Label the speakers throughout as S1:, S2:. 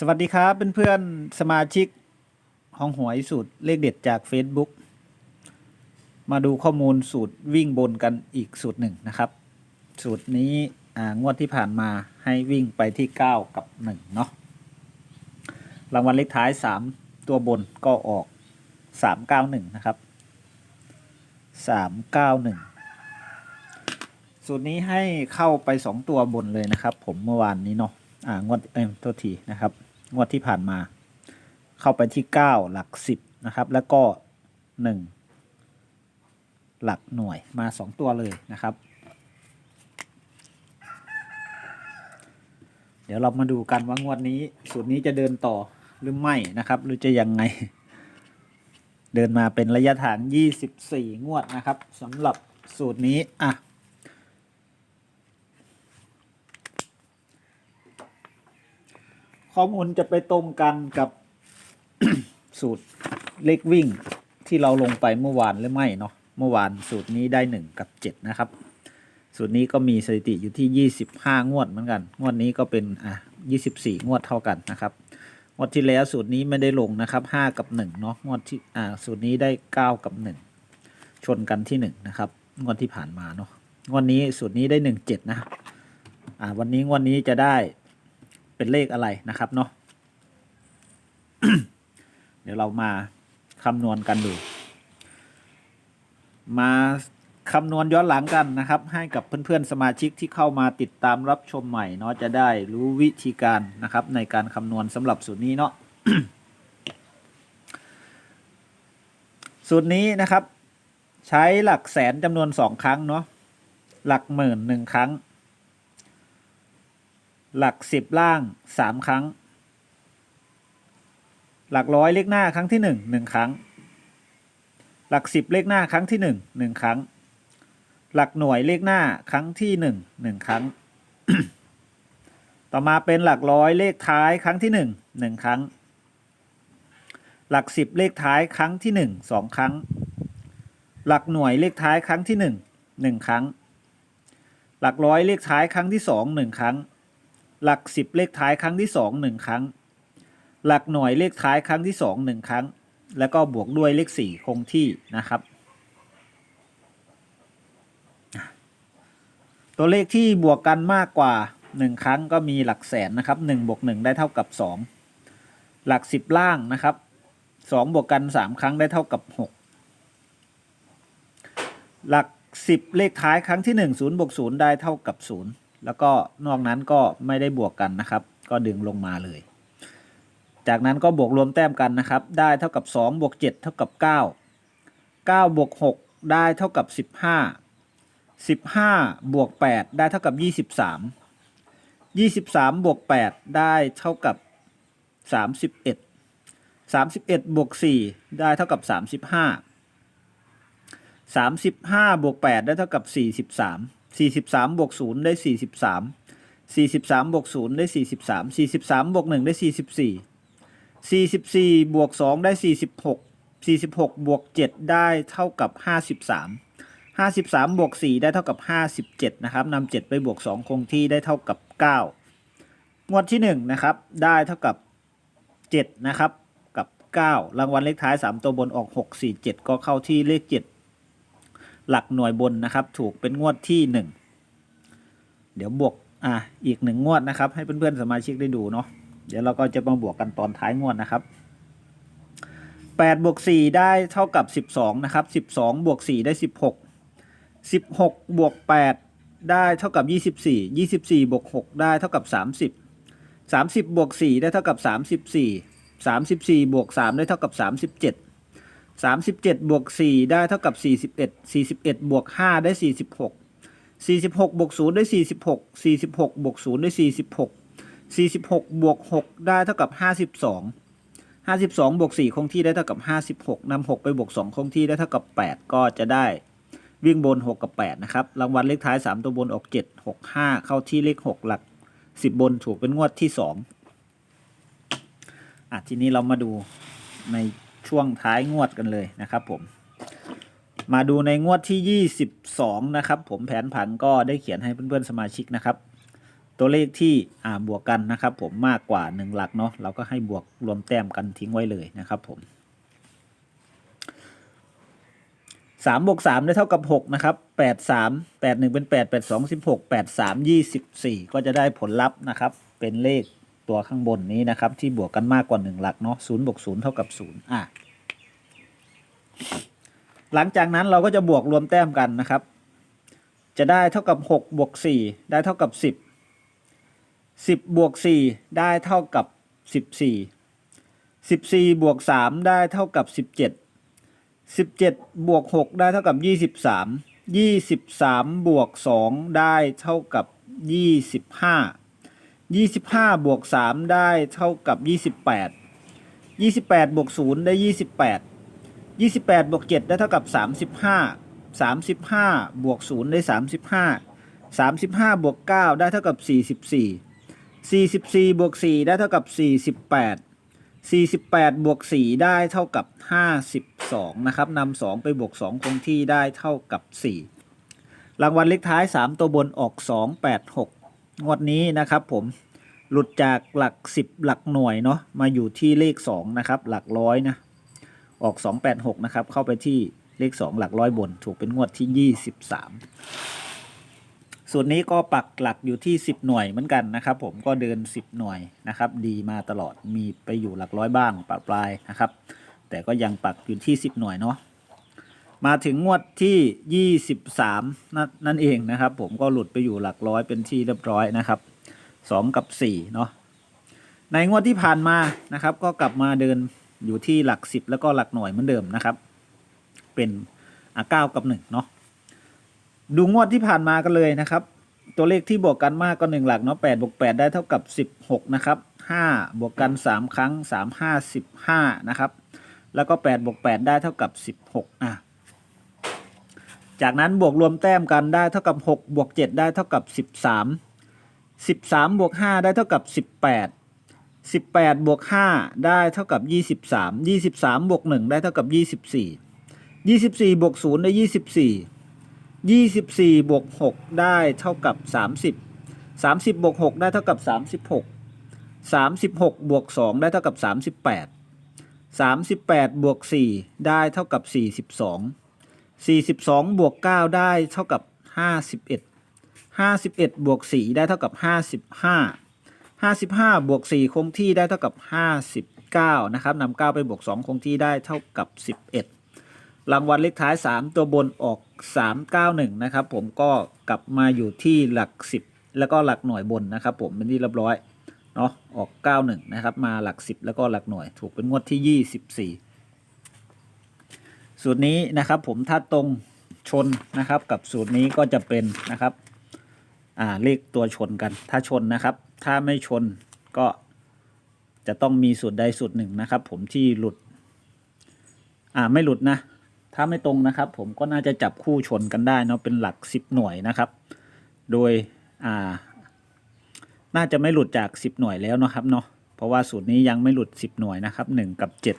S1: สวัสดีครับเพื่อนๆสมาชิกห้องหวยสูตรเลขเด็ดจาก Facebook มาดูข้อมูลสูตรวิ่งบนกันอีกสูตรหนึ่งนะครับ สูตรนี้งวดที่ผ่านมาให้วิ่งไปที่ 9 กับ 1 เนาะรางวัลเลขท้าย 3 ตัวบนก็ออก 391 นะครับ 391 สูตรนี้ให้เข้าไป 2 ตัวบนเลยนะครับ ผมเมื่อวานนี้เนาะ อ่างวดเอ้ยโทษทีนะครับ งวดที่ผ่านมา เข้าไปที่ 9 หลัก 10 นะครับ แล้วก็ 1 หลักหน่วยมา 2 ตัวเลยนะครับ เดี๋ยวเรามาดูกันว่างวดนี้สูตรนี้จะเดินต่อหรือไม่นะครับ หรือจะยังไง เดินมาเป็นระยะทาง 24 งวดนะครับสำหรับสูตรนี้อะ ข้อมูลจะไปตรงกันกับ สูตรเลขวิ่งที่เราลงไปเมื่อวานหรือไม่เนาะเมื่อวานสูตรนี้ได้หนึ่งกับเจ็ดนะครับ สูตรนี้ก็มีสถิติอยู่ที่ยี่สิบห้างวดเหมือนกัน งวดนี้ก็เป็นอะยี่สิบสี่งวดเท่ากันนะครับ งวดที่แล้วสูตรนี้ไม่ได้ลงนะครับห้ากับหนึ่งเนาะงวดที่อ่าสูตรนี้ได้เก้ากับหนึ่งชนกันที่หนึ่งนะครับ งวดที่ผ่านมาเนาะงวดนี้สูตรนี้ได้หนึ่งเจ็ดนะอ่าวันนี้งวดนี้จะได้ เป็นเลขอะไรนะครับเนาะเดี๋ยวเรามาคำนวณกันดู มาคำนวณย้อนหลังกันนะครับ ให้กับเพื่อนๆสมาชิกที่เข้ามาติดตามรับชมใหม่เนาะจะได้รู้วิธีการนะครับ ในการคำนวณสำหรับสูตรนี้เนาะสูตรนี้นะครับ ใช้หลักแสนจำนวนสองครั้งเนาะหลักหมื่นหนึ่งครั้ง หลักสิบล่างสามครั้ง หลักร้อยเลขหน้าครั้งที่หนึ่งหนึ่งครั้ง หลักสิบเลขหน้าครั้งที่หนึ่งหนึ่งครั้ง หลักหน่วยเลขหน้าครั้งที่หนึ่งหนึ่งครั้ง ต่อมาเป็นหลักร้อยเลขท้ายครั้งที่หนึ่งหนึ่งครั้ง หลักสิบเลขท้ายครั้งที่หนึ่งสองครั้ง หลักหน่วยเลขท้ายครั้งที่หนึ่งหนึ่งครั้ง หลักร้อยเลขท้ายครั้งที่สองหนึ่งครั้ง หลักสิบเลขท้ายครั้งที่สองหนึ่งครั้ง หลักหน่วยเลขท้ายครั้งที่สองหนึ่งครั้ง แล้วก็บวกด้วยเลขสี่คงที่นะครับ ตัวเลขที่บวกกันมากกว่าหนึ่งครั้งก็มีหลักแสนนะครับหนึ่งบวกหนึ่งได้เท่ากับสองหลักสิบล่างนะครับสองบวกกันสามครั้งได้เท่ากับหกหลักสิบเลขท้ายครั้งที่หนึ่งศูนย์บวกศูนย์ได้เท่ากับศูนย์ แล้วก็นอกนั้นก็ไม่ได้บวกกันนะครับ ก็ดึงลงมาเลย จากนั้นก็บวกรวมแต้มกันนะครับ ได้เท่ากับ 2 บวก 7 เท่ากับ 9 9 บวก 6 ได้เท่ากับ 15 15 บวก 8 ได้เท่ากับ 23 23 บวก 8 ได้เท่ากับ 31 31 บวก 4 ได้เท่ากับ 35 35 บวก 8 ได้เท่ากับ 43 43บวก0ได้ 43 43บวก0ได้ 43 43บวก1ได้ 44 44บวก2ได้ 46 46บวก7ได้เท่ากับ 53 53บวก4ได้เท่ากับ 57นะครับนำ7ไปบวก 2 คงที่ได้เท่ากับ 9 งวดที่1นะครับได้เท่ากับ 7 นะครับ กับ 9 รางวัลเลขท้าย 3 ตัวบนออก 6 4 7 ก็เข้าที่เลข 7 หลักหน่วยบนนะครับ ถูกเป็นงวดที่ 1 เดี๋ยวบวกอะอีกหนึ่งงวดนะครับ ให้เพื่อนๆสมาชิกได้ดูเนาะเดี๋ยวเราก็จะมาบวกกันตอนท้ายงวดนะครับ8บวก4ได้เท่ากับ 12 นะครับ 12 บวก 4 ได้ 16 16 บวก 8 ได้เท่ากับ 24 24 บวก 6 ได้เท่ากับ 30 30 บวก 4 ได้เท่ากับ 34 34 บวก 3 ได้เท่ากับ 37 37 บวก 4 ได้เท่ากับ 41 41 บวก 5 ได้ 46 46 บวก 0 ได้ 46 46 บวก 0 ได้ 46 46 บวก 6 ได้เท่ากับ 52 52 บวก 4 คงที่ได้เท่ากับ 56นำ6ไปบวก 2 คงที่ได้เท่ากับ 8 ก็จะได้วิ่งบน 6 กับ 8 นะครับ รางวัลเลขท้าย 3 ตัวบนออก 7 6 5 เข้าที่เลข 6 หลัก 10 บนถูกเป็นงวดที่ 2 อะ ทีนี้เรามาดูใน ช่วงท้ายงวดกันเลยนะครับผม มาดูในงวดที่ 22 นะครับ ผมแผนผันก็ได้เขียนให้เพื่อนๆสมาชิกนะครับ ตัวเลขที่อ่าบวกกันนะครับ ผมมากกว่า 1 หลักเนาะเราก็ให้บวกรวมแต้มกันทิ้งไว้เลยนะครับ ผมสามบวกสามได้เท่ากับหกนะครับแปดสามแปดหนึ่งเป็นแปดแปดสองสิบหกแปดสามยี่สิบสี่ก็จะได้ผลลัพธ์นะครับ เป็นเลข ตัวข้างบนนี้นะครับ ที่บวกกันมากกว่าหนึ่งหลักเนาะศูนย์บวกศูนย์เท่ากับศูนย์อะหลังจากนั้นเราก็จะบวกรวมแต้มกันนะครับ จะได้เท่ากับหกบวกสี่ได้เท่ากับสิบสิบบวกสี่ได้เท่ากับสิบสี่สิบสี่บวกสามได้เท่ากับสิบเจ็ดสิบเจ็ดบวกหกได้เท่ากับยี่สิบสามยี่สิบสามบวกสองได้เท่ากับยี่สิบห้า ยี่สิบห้าบวกสามได้เท่ากับยี่สิบแปดยี่สิบแปดบวกศูนย์ได้ยี่สิบแปดยี่สิบแปดบวกเจ็ดได้เท่ากับสามสิบห้าสามสิบห้าบวกศูนย์ได้สามสิบห้าสามสิบห้าบวกเก้าได้เท่ากับสี่สิบสี่สี่สิบสี่บวกสี่ได้เท่ากับสี่สิบแปดสี่สิบแปดบวกสี่ได้เท่ากับห้าสิบสองนะครับนำสองไปบวกสองคงที่ได้เท่ากับสี่รางวัลเลขท้ายสามตัวบนออกสองแปดหก งวดนี้นะครับผมหลุดจากหลักสิบหลักหน่วยเนาะมาอยู่ที่เลขสองนะครับ หลักร้อยนะออก 286 นะครับ เข้าไปที่เลข 2 หลักร้อยบน ถูกเป็นงวดที่ 23 ส่วนนี้ก็ปักหลักอยู่ที่ 10 หน่วยเหมือนกันนะครับผมก็เดิน 10 หน่วยนะครับ ดีมาตลอดมีไปอยู่หลักร้อยบ้างปะปลายนะครับ แต่ก็ยังปักอยู่ที่ 10 หน่วยเนาะ มาถึงงวดที่ 23นั่นนั่นเองนะครับ ผมก็หลุดไปอยู่หลักร้อยเป็นที่เรียบร้อยนะครับ 2 กับ 4 เนาะในงวดที่ผ่านมานะครับ ก็กลับมาเดินอยู่ที่หลักสิบแล้วก็หลักหน่วยเหมือนเดิมนะครับ เป็นอะเก้ากับหนึ่งเนาะดูงวดที่ผ่านมากันเลยนะครับ ตัวเลขที่บวกกันมากก็หนึ่งหลักเนาะแปดบวกแปดได้เท่ากับสิบหกนะครับห้าบวกกันสามครั้งสามห้าสิบห้านะครับ แล้วก็แปดบวกแปดได้เท่ากับสิบหกอะ จากนั้นบวกรวมแต้มกันได้เท่ากับหกบวกเจ็ดได้เท่ากับสิบสามสิบสามบวกห้าได้เท่ากับสิบแปดสิบแปดบวกห้าได้เท่ากับยี่สิบสามยี่สิบสามบวกหนึ่งได้เท่ากับยี่สิบสี่ยี่สิบสี่บวกศูนย์ได้ยี่สิบสี่ยี่สิบสี่บวกหกได้เท่ากับสามสิบสามสิบบวกหกได้เท่ากับสามสิบหกสามสิบหกบวกสองได้เท่ากับสามสิบแปดสามสิบแปดบวกสี่ได้เท่ากับสี่ สิบสองสี่สิบสองบวกเก้าได้เท่ากับห้าสิบเอ็ดห้าสิบเอ็ดบวกสี่ได้เท่ากับห้าสิบห้าห้าสิบห้าบวกสี่คงที่ได้เท่ากับห้าสิบเก้านะครับนำเก้าไปบวกสองคงที่ได้เท่ากับสิบเอ็ดรางวัลเลขท้ายสามตัวบนออกสามเก้าหนึ่งนะครับ ผมก็กลับมาอยู่ที่หลักสิบแล้วก็หลักหน่วยบนนะครับ ผมเป็นที่เรียบร้อยเนาะออกเก้าหนึ่งนะครับ มาหลักสิบแล้วก็หลักหน่วย ถูกเป็นงวดที่ยี่ สูตรนี้นะครับผมถ้าตรงชนนะครับ กับสูตรนี้ก็จะเป็นนะครับอ่าเลขตัวชนกัน ถ้าชนนะครับ ถ้าไม่ชนก็จะต้องมีสูตรใดสูตรหนึ่งนะครับ ผมที่หลุดอ่าไม่หลุดนะ ถ้าไม่ตรงนะครับ ผมก็น่าจะจับคู่ชนกันได้เนาะเป็นหลักสิบหน่วยนะครับ โดยอ่าน่าจะไม่หลุดจากสิบหน่วยแล้วนะครับเนาะเพราะว่าสูตรนี้ยังไม่หลุดสิบหน่วยนะครับหนึ่งกับเจ็ด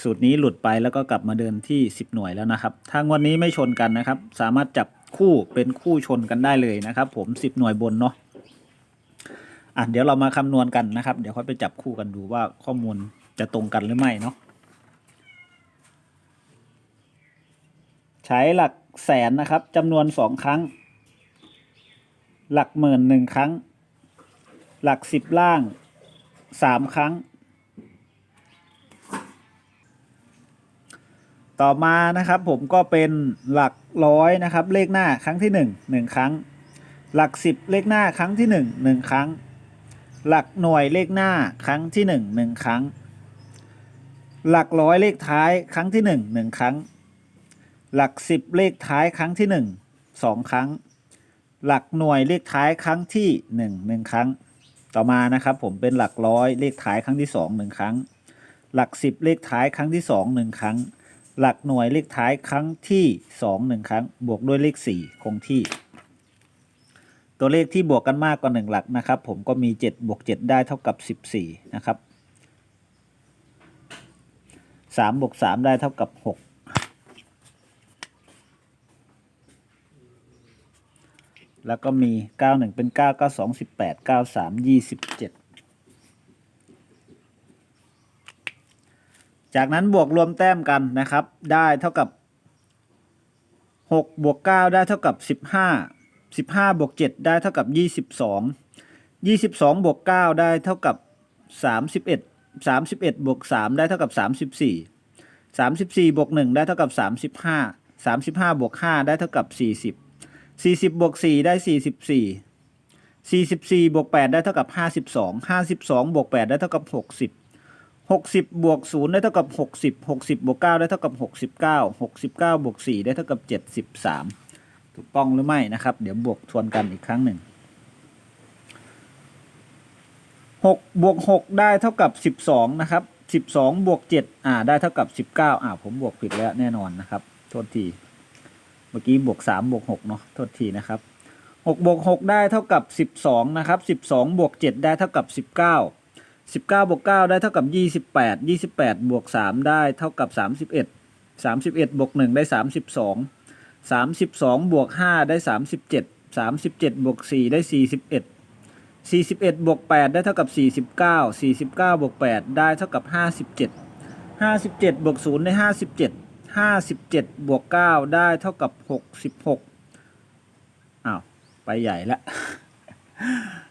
S1: สูตรนี้หลุดไปแล้วก็กลับมาเดินที่สิบหน่วยแล้วนะครับ ถ้างวดนี้ไม่ชนกันนะครับ สามารถจับคู่เป็นคู่ชนกันได้เลยนะครับ ผมสิบหน่วยบนเนาะอะเดี๋ยวเรามาคำนวณกันนะครับ เดี๋ยวค่อยไปจับคู่กันดูว่าข้อมูลจะตรงกันหรือไม่เนาะใช้หลักแสนนะครับจำนวนสองครั้ง หลักหมื่นหนึ่งครั้ง หลักสิบล่างสามครั้ง ต่อมานะครับผมก็เป็นหลักร้อยนะครับ เลขหน้าครั้งที่หนึ่งหนึ่งครั้ง หลักสิบเลขหน้าครั้งที่หนึ่งหนึ่งครั้ง หลักหน่วยเลขหน้าครั้งที่หนึ่งหนึ่งครั้ง หลักร้อยเลขท้ายครั้งที่หนึ่งหนึ่งครั้ง หลักสิบเลขท้ายครั้งที่หนึ่งสองครั้ง หลักหน่วยเลขท้ายครั้งที่หนึ่งหนึ่งครั้ง ต่อมานะครับผมเป็นหลักร้อยเลขท้ายครั้งที่สองหนึ่งครั้ง หลักสิบเลขท้ายครั้งที่สองหนึ่งครั้ง หลักหน่วยเลขท้ายครั้งที่2 1ครั้ง บวกด้วยเลข 4 คงที่ ตัวเลขที่บวกกันมากกว่า 1 หลักนะครับ ผมก็มี 7 บวก 7 ได้เท่ากับ 14 นะครับ 3 บวก 3 ได้เท่ากับ 6 แล้วก็มี 91 เป็น 9 92 18 93 27 จากนั้นบวกรวมแต้มกันนะครับ ได้เท่ากับ6บวก9ได้เท่ากับ 15 15บวก7ได้เท่ากับ 22 22บวก9ได้เท่ากับ 31 31บวก3ได้เท่ากับ 34 34บวก1ได้เท่ากับ 35 35บวก5ได้เท่ากับ 40 40บวก4ได้ 44 44บวก8ได้เท่ากับ 52 52บวก8ได้เท่ากับ 60 กสิบหกสิบบวกศูนย์ได้เท่ากับหกสิบหกสิบบวกเก้าได้เท่ากับหกสิบเก้าหกสิบเก้าบวกสี่ได้เท่ากับเจ็ดสิบสามถูกต้องหรือไม่นะครับ เดี๋ยวบวกทวนกันอีกครั้งหนึ่งหกบวกหกได้เท่ากับสิบสองนะครับสิบสองบวกเจ็ดอ่า ได้เท่ากับสิบเก้าอ่า ผมบวกผิดแล้วแน่นอนนะครับ โทษที เมื่อกี้บวกสามบวกหกเนาะ โทษทีนะครับหกบวกหกได้เท่ากับสิบสองนะครับสิบสองบวกเจ็ดได้เท่ากับสิ บเก้าสิบเก้าบวกเก้าได้เท่ากับยี่สิบแปดยี่สิบแปดบวกสามได้เท่ากับสามสิบเอ็ดสามสิบเอ็ดบวกหนึ่งได้สามสิบสองสามสิบสองบวกห้าได้สามสิบเจ็ดสามสิบเจ็ดบวกสี่ได้สี่สิบเอ็ดสี่สิบเอ็ดบวกแปดได้เท่ากับสี่สิบเก้าสี่สิบเก้าบวกแปดได้เท่ากับห้าสิบเจ็ดห้าสิบเจ็ดบวกศูนย์ได้ห้าสิบเจ็ดห้าสิบเจ็ดบวกเก้าได้เท่ากับหกสิบหกอ้าว ไปใหญ่ละ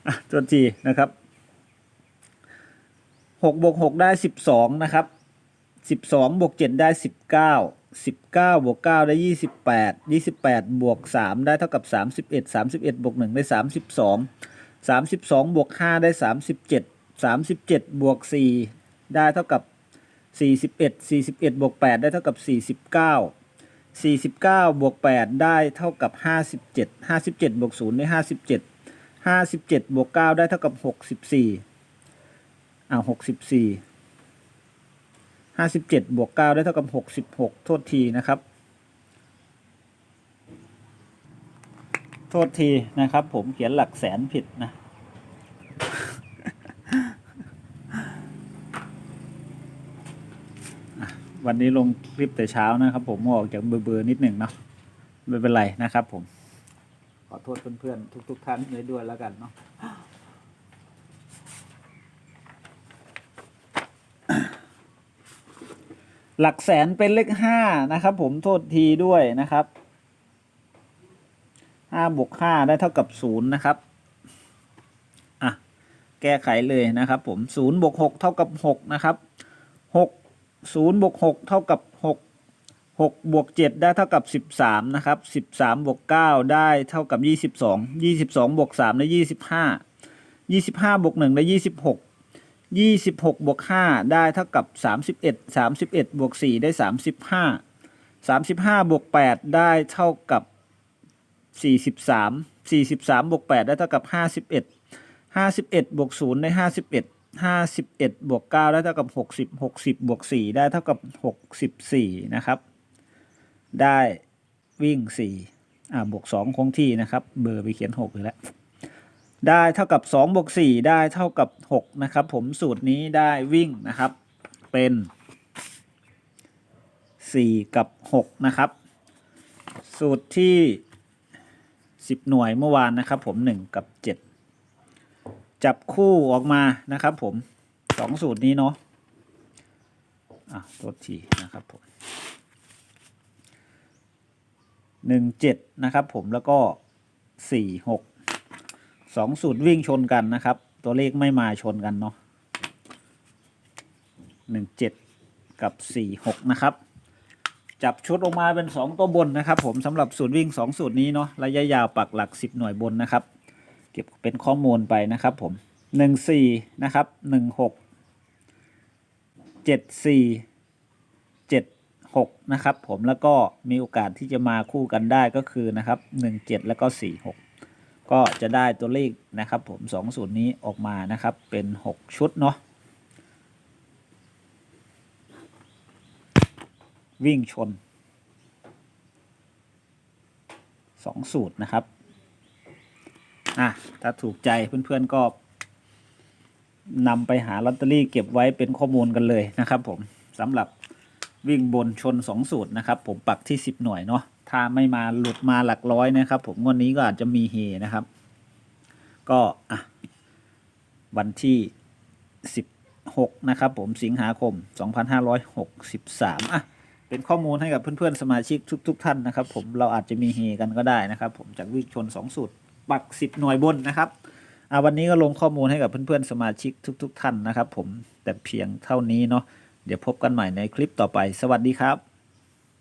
S1: อะตัวทีนะครับ หกบวกหกได้สิบสองนะครับสิบสองบวกเจ็ดได้สิบเก้าสิบเก้าบวกเก้าได้ยี่สิบแปดยี่สิบแปดบวกสามได้เท่ากับสามสิบเอ็ดสามสิบเอ็ดบวกหนึ่งได้สามสิบสองสามสิบสองบวกห้าได้สามสิบเจ็ดสามสิบเจ็ดบวกสี่ได้เท่ากับสี่สิบเอ็ดสี่สิบเอ็ดบวกแปดได้เท่ากับสี่สิบเก้าสี่สิบเก้าบวกแปดได้เท่ากับห้าสิบเจ็ดห้าสิบเจ็ดบวกศูนย์ได้ห้าสิบเจ็ดห้าสิบเจ็ดบวกเก้าได้เท่ากับหกสิบสี่ อ้าวหกสิบสี่ห้าสิบเจ็ดบวกเก้าได้เท่ากับหกสิบหกโทษทีนะครับ โทษทีนะครับ ผมเขียนหลักแสนผิดนะ วันนี้ลงคลิปแต่เช้านะครับ ผมออกจากเบอร์นิดหนึ่งเนาะไม่เป็นไรนะครับผม ขอโทษเพื่อนๆทุก ๆ ท่านเลยด้วยแล้วกันเนาะ หลักแสนเป็นเลขห้านะครับ ผมโทษทีด้วยนะครับห้าบวกห้าได้เท่ากับศูนย์นะครับอะแก้ไขเลยนะครับ ผมศูนย์บวกหกเท่ากับหกนะครับหกศูนย์บวกหกเท่ากับหกหกบวกเจ็ดได้เท่ากับสิบสามนะครับสิบสามบวกเก้าได้เท่ากับยี่สิบสองยี่สิบสองบวกสามได้ยี่สิบห้ายี่สิบห้าบวกหนึ่งได้ยี่สิบหก ยี่สิบหกบวกห้าได้เท่ากับสามสิบเอ็ดสามสิบเอ็ดบวกสี่ได้สามสิบห้าสามสิบห้าบวกแปดได้เท่ากับสี่สิบสามสี่สิบสามบวกแปดได้เท่ากับห้าสิบเอ็ดห้าสิบเอ็ดบวกศูนย์ได้ห้าสิบเอ็ดห้าสิบเอ็ดบวกเก้าได้เท่ากับหกสิบหกสิบบวกสี่ได้เท่ากับหกสิบสี่นะครับ ได้วิ่งสี่อ่าบวกสองคงที่นะครับ เบอร์ไปเขียนหกอยู่แล้ว ได้เท่ากับสองบวกสี่ได้เท่ากับหกนะครับผมสูตรนี้ได้วิ่งนะครับ เป็นสี่กับหกนะครับ สูตรที่สิบหน่วยเมื่อวานนะครับ ผมหนึ่งกับเจ็ดจับคู่ออกมานะครับ ผมสองสูตรนี้เนาะอะตัวทีนะครับผมหนึ่งเจ็ดนะครับผมแล้วก็สี่หก สองสูตรวิ่งชนกันนะครับ ตัวเลขไม่มาชนกันเนาะหนึ่งเจ็ดกับสี่หกนะครับ จับชุดออกมาเป็นสองตัวบนนะครับ ผมสำหรับสูตรวิ่งสองสูตรนี้เนาะระยะยาวปักหลักสิบหน่วยบนนะครับ เก็บเป็นข้อมูลไปนะครับ ผมหนึ่งสี่นะครับหนึ่งหกเจ็ดสี่เจ็ดหกนะครับ ผมแล้วก็มีโอกาสที่จะมาคู่กันได้ก็คือนะครับหนึ่งเจ็ดแล้วก็สี่หก ก็จะได้ตัวเลขนะครับผมสองสูตรนี้ออกมานะครับเป็นหกชุดเนาะวิ่งชนสองสูตรนะครับอะถ้าถูกใจเพื่อนๆก็นำไปหาลอตเตอรี่เก็บไว้เป็นข้อมูลกันเลยนะครับผมสำหรับวิ่งบนชน 2 สูตรนะครับ ผมปักที่ 10 หน่วยเนาะ ถ้าไม่มาหลุดมาหลักร้อยนะครับ ผมงวดนี้ก็อาจจะมีเฮนะครับ ก็อะวันที่สิบหกนะครับ ผมสิงหาคมสองพันห้าร้อยหกสิบสามอะ เป็นข้อมูลให้กับเพื่อนๆ สมาชิกทุกๆท่านนะครับ ผมเราอาจจะมีเฮกันก็ได้นะครับ ผมจากวิกชนสองสูตร ปักสิบหน่วยบนนะครับอ่าวันนี้ก็ลงข้อมูลให้กับเพื่อนๆ สมาชิกทุกๆท่านนะครับ ผมแต่เพียงเท่านี้เนาะเดี๋ยวพบกันใหม่ในคลิปต่อไป สวัสดีครับ